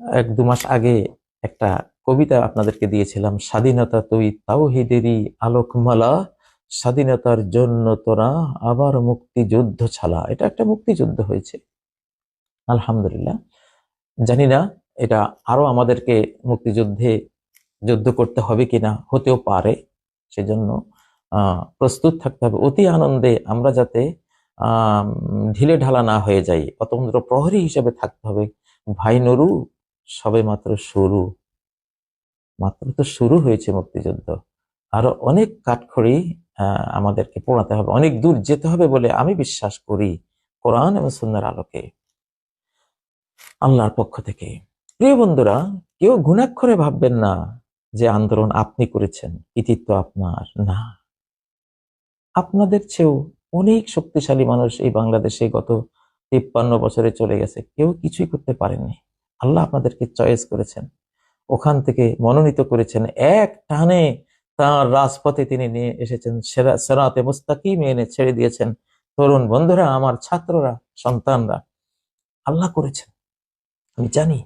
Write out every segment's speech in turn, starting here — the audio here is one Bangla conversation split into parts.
এক দু মাস আগে একটা কবিতা আপনাদেরকে দিয়েছিলাম, স্বাধীনতা তুই তাওহিদেরই আলোকমালা, স্বাধীনতার জন্য তোরা আবার মুক্তিযুদ্ধ ছালা। এটা একটা মুক্তিযুদ্ধ হয়েছে। আলহামদুলিল্লাহ। জানি না এটা আরও আমাদেরকে মুক্তিযুদ্ধে যুদ্ধ করতে হবে কিনা, হতেও পারে। সেজন্য প্রস্তুত থাকতে হবে। অতি আনন্দে আমরা যাতে ঢিলে ঢালা না হয়ে যাই। অতন্ত্র প্রহরী হিসেবে থাকতে হবে। ভাই নরু সবে মাত্র শুরু। মাত্র তো শুরু হয়েছে মুক্তিযুদ্ধ। আরও অনেক কাঠখড়ি আমাদেরকে পোড়াতে হবে। অনেক দূর যেতে হবে বলে আমি বিশ্বাস করি কোরআন এবং সুন্নার আলোকে। আল্লাহর পক্ষ থেকে। প্রিয় বন্ধুরা, কেউ ঘুণাক্ষরে ভাববেন না যে আন্দোলন আপনি করেছেন, কৃতিত্ব আপনার না। আপনাদের চেয়েও অনেক শক্তিশালী মানুষ এই বাংলাদেশে গত তিপ্পান্ন বছরে চলে গেছে। কেউ কিছুই করতে পারেননি। আল্লাহ আপনাদেরকে চয়েস করেছেন। ওখান থেকে মনোনীত করেছেন। এক টানে তার রাজপথে তিনি নিয়ে এসেছেন। সেরা- সেরাতে মুস্তাকিম এনে ছেড়ে দিয়েছেন। তরুণ বন্ধুরা, আমার ছাত্ররা, সন্তানরা, আল্লাহ করেছেন। আমি জানি,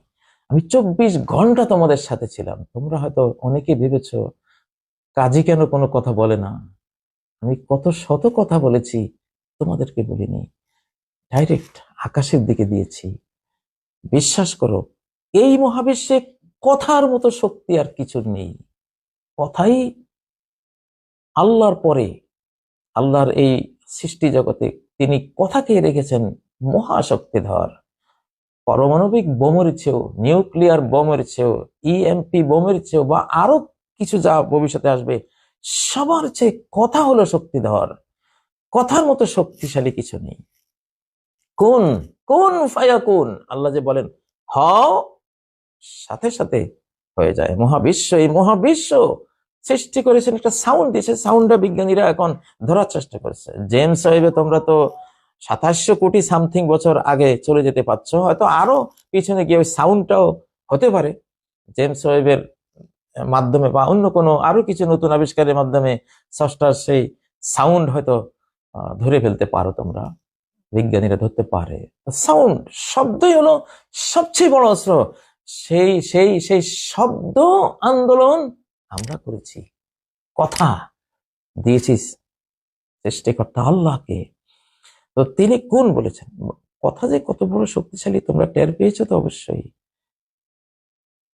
আমি চব্বিশ ঘণ্টা তোমাদের সাথে ছিলাম। তোমরা হয়তো অনেকে ভেবেছ, কাজী কেন কোনো কথা বলে না? আমি কত শত কথা বলেছি, তোমাদেরকে বলিনি। ডাইরেক্ট আকাশের দিকে দিয়েছি। বিশ্বাস করো, এই মহাবিশ্বে কথার মতো শক্তি আর কিছু নেই। কথাই আল্লাহর পরে, আল্লাহর এই সৃষ্টি জগতে তিনি কথাকে রেখেছেন মহাশক্তিধর। পারমাণবিক বোমের চেয়েও, নিউক্লিয়ার বোমের চেয়েও ইএমপি বোমের চেয়েও বা আরও কিছু যা ভবিষ্যতে আসবে, সবার চেয়ে কথা হলো শক্তিধর। কথার মতো শক্তিশালী কিছু নেই। কোন কোন ফায়া কোন আল্লাহ যে বলেন, হও, সাথে সাথে হয়ে যায়। মহাবিশ্ব, এই মহাবিশ্ব সৃষ্টি করেছেন একটা সাউন্ড দিয়েছে সাউন্ডটা বিজ্ঞানীরা এখন ধরার চেষ্টা করেছে। জেমস ওয়েবে তোমরা তো সাতাশশো কোটি সামথিং বছর আগে চলে যেতে পারছ। হয়তো আরও পিছনে গিয়ে ওই সাউন্ডটাও হতে পারে। জেমস ওয়েবের মাধ্যমে বা অন্য কোনো আরও কিছু নতুন আবিষ্কারের মাধ্যমে ষষ্ঠার সেই সাউন্ড হয়তো ধরে ফেলতে পারো তোমরা। বিজ্ঞানীরা ধরতে পারে। সাউন্ড শব্দই হলো সবচেয়ে বড় অস্ত্র। সেই সেই সেই শব্দ আন্দোলন আমরা করেছি। কথা দিয়েছিস সৃষ্টিকর্তা আল্লাহকে। তো তিনি কোন বলেছেন? কথা যে কত বড় শক্তিশালী তোমরা টের পেয়েছ তো অবশ্যই।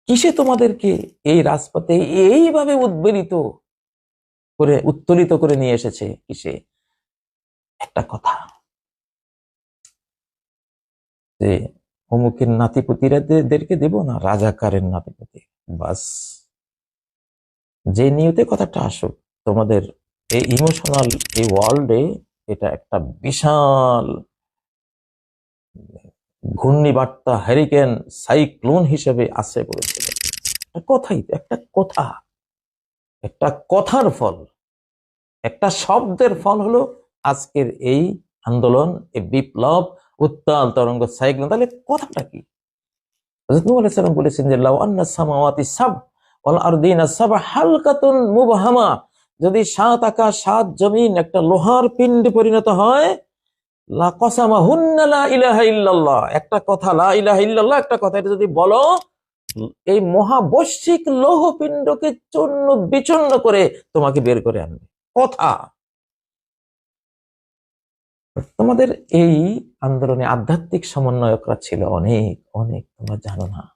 কিসে তোমাদেরকে এই রাজপথে এইভাবে উদ্বেলিত করে, উত্তোলিত করে নিয়ে এসেছে কিসে? একটা কথা। যে অমুকের নাতিপুতিরাদেরকে দেব না, রাজাকারের নাতিপুতি। বাস। যে নিয়তে কথাটা আসুক, তোমাদের এই ইমোশনাল, এই ওয়ার্ল্ডে এটা একটা বিশাল ঘূর্ণিবার্তা হ্যারিকেন সাইক্লোন হিসেবে আসে পড়েছিল কথাই, একটা কথা। একটা কথার ফল। একটা শব্দের ফল হলো আজকের এই আন্দোলন, এই বিপ্লব উত্তাল তরঙ্গ সাইক্লোন তাহলে কথাটা কি? বলেছেন যে যদি সাত আকাশ, সাত জমিন, একটা লোহার পিণ্ডে পরিণত হয় কথা, লা ইল্লাল্লাহ, একটা কথা, এটা যদি বলো, এই মহাবৈশ্বিক করে তোমাকে বের করে আনবে। কথা। তোমাদের এই আন্দোলনে আধ্যাত্মিক সমন্বয়করা ছিল অনেক অনেক তোমরা জানো না।